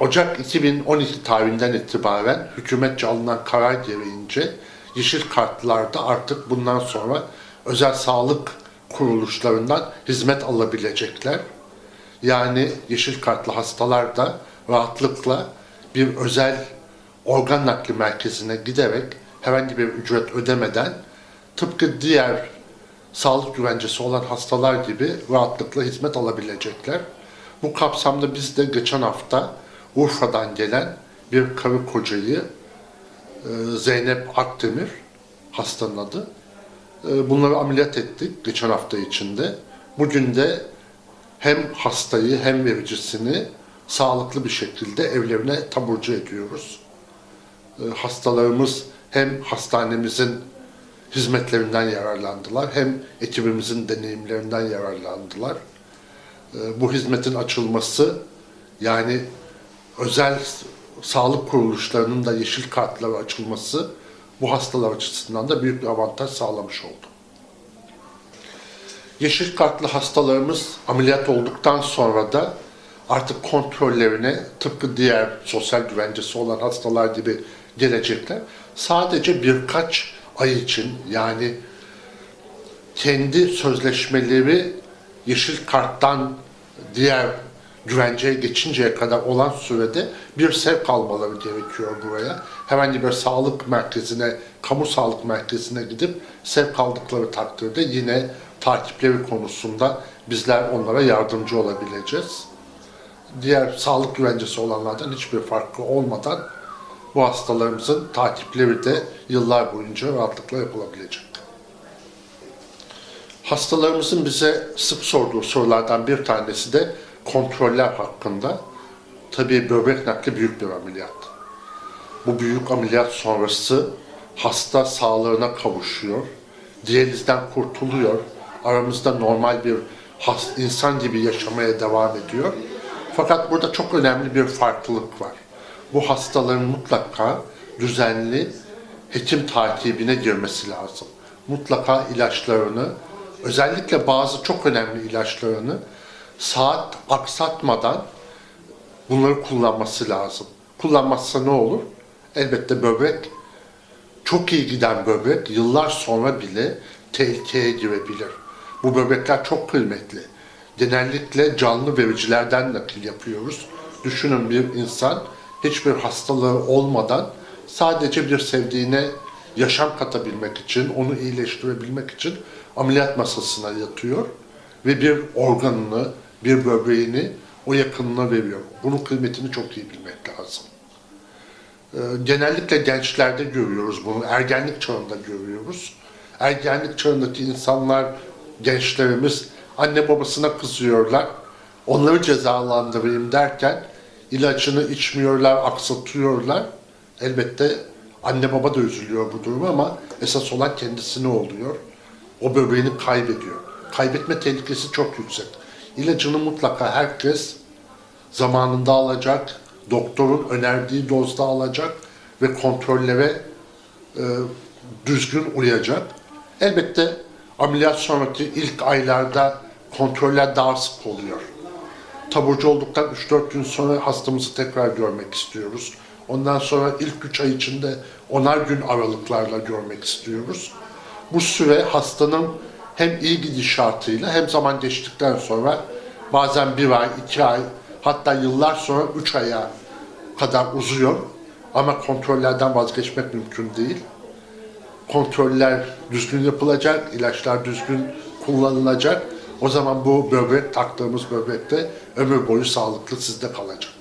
Ocak 2012 tarihinden itibaren hükümetçe alınan karar gereğince yeşil kartlarda artık bundan sonra özel sağlık kuruluşlarından hizmet alabilecekler. Yani yeşil kartlı hastalar da rahatlıkla bir özel organ nakli merkezine giderek herhangi bir ücret ödemeden tıpkı diğer sağlık güvencesi olan hastalar gibi rahatlıkla hizmet alabilecekler. Bu kapsamda biz de geçen hafta Urfa'dan gelen bir karı kocayı e, Zeynep Akdemir hastanın adı. E, Bunları ameliyat ettik geçen hafta içinde. Bugün de hem hastayı hem vericisini sağlıklı bir şekilde evlerine taburcu ediyoruz. E, Hastalarımız hem hastanemizin hizmetlerinden yararlandılar hem ekibimizin deneyimlerinden yararlandılar. Bu hizmetin açılması yani özel sağlık kuruluşlarının da yeşil kartları açılması bu hastalar açısından da büyük bir avantaj sağlamış oldu. Yeşil kartlı hastalarımız ameliyat olduktan sonra da artık kontrollerine tıpkı diğer sosyal güvencesi olan hastalar gibi gelecekler. Sadece birkaç ay için yani kendi sözleşmeleri yeşil karttan diğer güvenceye geçinceye kadar olan sürede bir sevk almaları gerekiyor buraya. Herhangi bir sağlık merkezine, kamu sağlık merkezine gidip sevk aldıkları takdirde yine takipleri konusunda bizler onlara yardımcı olabileceğiz. Diğer sağlık güvencesi olanlardan hiçbir farkı olmadan bu hastalarımızın takipleri de yıllar boyunca rahatlıkla yapılabilecek. Hastalarımızın bize sık sorduğu sorulardan bir tanesi de kontroller hakkında. Tabii böbrek nakli büyük bir ameliyat. Bu büyük ameliyat sonrası hasta sağlığına kavuşuyor. Diyalizden kurtuluyor. Aramızda normal bir has- insan gibi yaşamaya devam ediyor. Fakat burada çok önemli bir farklılık var. Bu hastaların mutlaka düzenli hekim takibine girmesi lazım. Mutlaka ilaçlarını, özellikle bazı çok önemli ilaçlarını saat aksatmadan bunları kullanması lazım. Kullanmazsa ne olur? Elbette böbrek çok iyi giden böbrek yıllar sonra bile tehlikeye girebilir. Bu böbrekler çok kıymetli. Genellikle canlı vericilerden nakil yapıyoruz. Düşünün bir insan hiçbir hastalığı olmadan sadece bir sevdiğine yaşam katabilmek için, onu iyileştirebilmek için ameliyat masasına yatıyor ve bir organını, bir böbreğini o yakınına veriyor. Bunun kıymetini çok iyi bilmek lazım. Ee, Genellikle gençlerde görüyoruz bunu, ergenlik çağında görüyoruz. Ergenlik çağındaki insanlar, gençlerimiz anne babasına kızıyorlar. Onları cezalandırayım derken ilacını içmiyorlar, aksatıyorlar. Elbette anne baba da üzülüyor bu duruma ama esas olan kendisine oluyor. O böbreğini kaybediyor. Kaybetme tehlikesi çok yüksek. İlacını mutlaka herkes zamanında alacak, doktorun önerdiği dozda alacak ve kontrollere e, düzgün uyacak. Elbette ameliyat sonraki ilk aylarda kontroller daha sık oluyor. Taburcu olduktan 3-4 gün sonra hastamızı tekrar görmek istiyoruz. Ondan sonra ilk 3 ay içinde onar gün aralıklarla görmek istiyoruz. Bu süre hastanın hem iyi gidişatıyla hem zaman geçtikten sonra bazen bir ay, iki ay, hatta yıllar sonra üç aya kadar uzuyor. Ama kontrollerden vazgeçmek mümkün değil. Kontroller düzgün yapılacak, ilaçlar düzgün kullanılacak. O zaman bu böbrek, taktığımız böbrek de ömür boyu sağlıklı sizde kalacak.